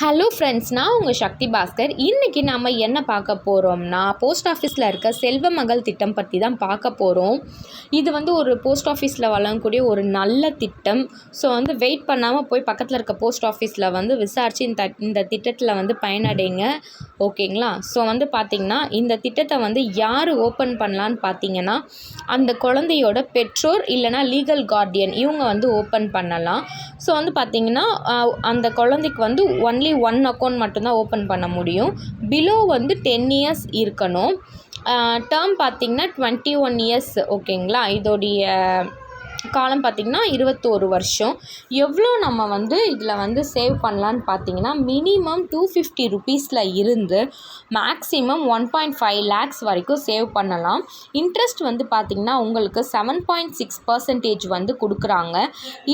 Hello friends நான் உங்கள் சக்தி பாஸ்கர். இன்றைக்கி நம்ம என்ன பார்க்க போகிறோம்னா போஸ்ட் ஆஃபீஸில் இருக்க செல்வ மகள் திட்டம் பற்றி தான் பார்க்க போகிறோம் இது வந்து ஒரு போஸ்ட் ஆஃபீஸில் வழங்கக்கூடிய ஒரு நல்ல திட்டம். ஸோ வந்து வெயிட் பண்ணாமல் போய் பக்கத்தில் இருக்க போஸ்ட் ஆஃபீஸில் வந்து விசாரித்து இந்த இந்த திட்டத்தில் வந்து பயனடைங்க. ஓகேங்களா ஸோ வந்து பார்த்திங்கன்னா இந்த திட்டத்தை வந்து யார் ஓப்பன் பண்ணலான்னு பார்த்தீங்கன்னா அந்த குழந்தையோட பெற்றோர் இல்லைனா லீகல் கார்டியன் இவங்க வந்து ஓப்பன் பண்ணலாம். ஸோ வந்து பார்த்திங்கன்னா அந்த குழந்தைக்கு வந்து ஒன் ஒன்லி ஒன் அக்கௌண்ட் மட்டும்தான் ஓப்பன் பண்ண முடியும். பிலோ வந்து டென் இயர்ஸ் இருக்கணும். டேர்ம் பார்த்திங்கன்னா டுவெண்ட்டி ஒன் இயர்ஸ் ஓகேங்களா இதோடைய காலம் பார்த்திங்கன்னா இருபத்தோரு வருஷம். எவ்வளோ நம்ம வந்து இதில் வந்து சேவ் பண்ணலான்னு பார்த்தீங்கன்னா மினிமம் டூ ஃபிஃப்டி ருபீஸில் இருந்து maximum one point five lakhs வரைக்கும் சேவ் பண்ணலாம். இன்ட்ரெஸ்ட் வந்து பார்த்திங்கன்னா உங்களுக்கு செவன் பாயிண்ட் சிக்ஸ் பர்சன்டேஜ் வந்து கொடுக்குறாங்க.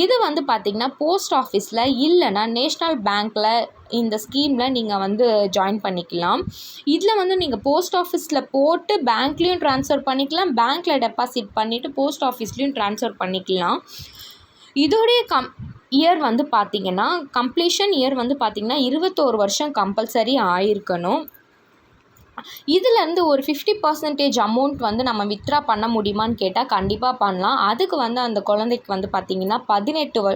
இது வந்து பார்த்திங்கன்னா போஸ்ட் ஆஃபீஸில் இல்லைன்னா நேஷ்னல் பேங்க்கில் இந்த ஸ்கீமில் நீங்கள் வந்து ஜாயின் பண்ணிக்கலாம். இதில் வந்து நீங்கள் போஸ்ட் ஆஃபீஸில் போட்டு பேங்க்லேயும் ட்ரான்ஸ்ஃபர் பண்ணிக்கலாம். பேங்க்கில் டெபாசிட் பண்ணிவிட்டு போஸ்ட் ஆஃபீஸ்லேயும் ட்ரான்ஸ்ஃபர் பண்ணிக்கலாம். இதோடைய கம் இயர் வந்து பார்த்திங்கன்னா கம்ப்ளீஷன் இயர் வந்து பார்த்திங்கன்னா இருபத்தோரு வருஷம் கம்பல்சரி ஆயிருக்கணும் இதுலேருந்து ஒரு ஃபிஃப்டி பர்சன்டேஜ் அமௌண்ட் வந்து நம்ம வித்ரா பண்ண முடியுமான்னு கேட்டால் கண்டிப்பாக பண்ணலாம். அதுக்கு வந்து அந்த குழந்தைக்கு வந்து பார்த்திங்கன்னா பதினெட்டு வ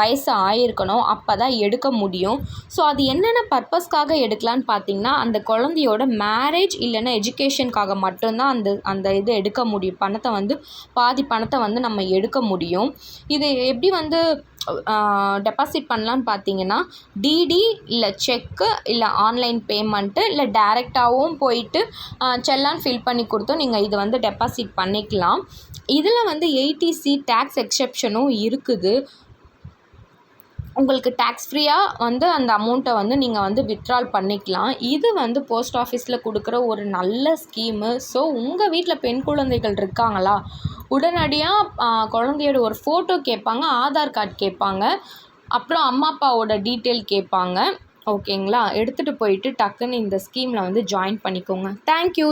வயசு ஆயிருக்கணும். அப்போ தான் எடுக்க முடியும். ஸோ அது என்னென்ன பர்பஸ்க்காக எடுக்கலான்னு பார்த்தீங்கன்னா அந்த குழந்தையோட மேரேஜ் இல்லைன்னா எஜுகேஷனுக்காக மட்டும்தான் அந்த அந்த இது எடுக்க முடியும். பணத்தை வந்து பாதி பணத்தை வந்து நம்ம எடுக்க முடியும். இது எப்படி வந்து டெபாசிட் பண்ணலான்னு பார்த்தீங்கன்னா டிடி இல்லை செக்கு இல்லை ஆன்லைன் பேமெண்ட்டு இல்லை டேரெக்டாகவும் போயிட்டு செல்லான் ஃபில் பண்ணி கொடுத்தும். நீங்கள் இதை வந்து டெபாசிட் பண்ணிக்கலாம். இதில் வந்து எயிட்டிசி டேக்ஸ் எக்ஸெப்ஷனும் இருக்குது. உங்களுக்கு டேக்ஸ் ஃப்ரீயாக வந்து அந்த அமௌண்ட்டை வந்து நீங்கள் வந்து வித்ட்ரால் பண்ணிக்கலாம். இது வந்து போஸ்ட் ஆஃபீஸில் கொடுக்குற ஒரு நல்ல ஸ்கீமு ஸோ உங்கள் வீட்டில் பெண் குழந்தைகள் இருக்காங்களா? உடனடியாக குழந்தையோட ஒரு ஃபோட்டோ கேட்பாங்க ஆதார் கார்டு கேட்பாங்க. அப்புறம் அம்மா அப்பாவோட டீட்டெயில் கேட்பாங்க. ஓகேங்களா? எடுத்துகிட்டு போயிட்டு டக்குன்னு இந்த ஸ்கீமில் வந்து ஜாயின் பண்ணிக்கோங்க. தேங்க்யூ